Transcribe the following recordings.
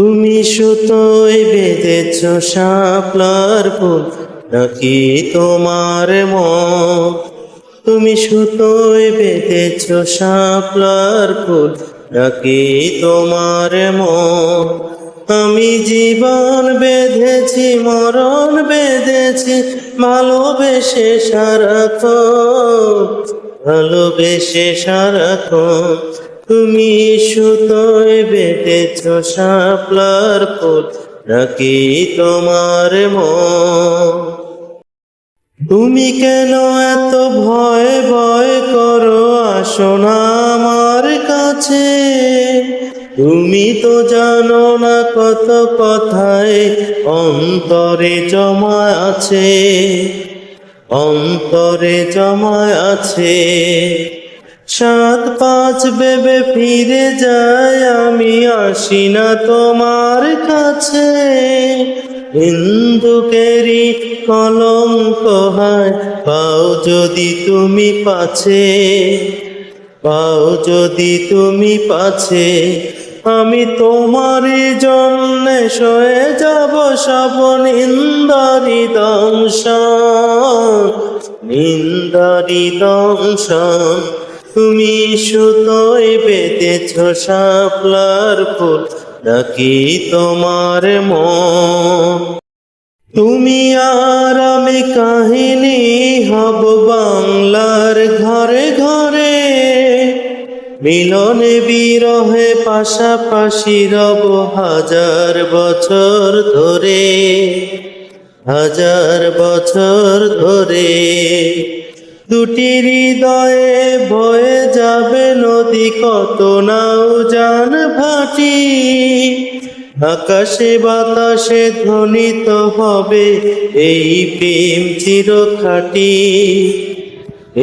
তুমি সুতোয় বেঁধেছ শাপলার ফুল, নাকি তোমার মন তুমি সুতোয় বেঁধেছ শাপলার ফুল, নাকি তোমার মন আমি জীবন বেঁধেছি, মরণ বেঁধেছি, ভালোবেসে সারাক্ষণ ভালোবেসে সারাক্ষণ তুমি সুতোয় বেটেছ শাপলার ফুল নাকি তোমার মন? তুমি কেন এত ভয় ভয় করো? আসো না আমার কাছে। তুমি তো জানো না কত কথায় অন্তরে জমা আছে। অন্তরে জমা আছে। সাত পাঁচ বেবে ফিরে যায় আমি, আসি না তোমার কাছে। হিন্দুকেরই কলঙ্ক হয়, পাও যদি তুমি পাছে। পাও যদি তুমি পাছে, আমি তোমার জন্য সয়ে যাব সব নিন্দারি দংশন। নিন্দারি দংশন। তুমি সুতোয় বেঁধেছ শাপলার ফুল, নাকি তোমার মন? তুমি আর আমি কাহিনী হব বাংলার ঘরে ঘরে। মিলনে বিরহে পাশাপাশি রব হাজার বছর ধরে, হাজার বছর ধরে। দুটি হৃদয়ে বয়ে যাবে নদী কত নাও জান ভাটি। আকাশে বাতাসে ধ্বনিত হবে এই প্রেম চিরখাটি।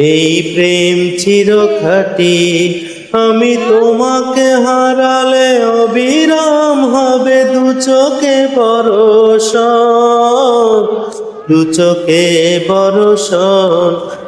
এই প্রেম চিরখাটি, আমি তোমাকে হারালে অবিরাম হবে দু চোখে বরসন দু চোখে বরসন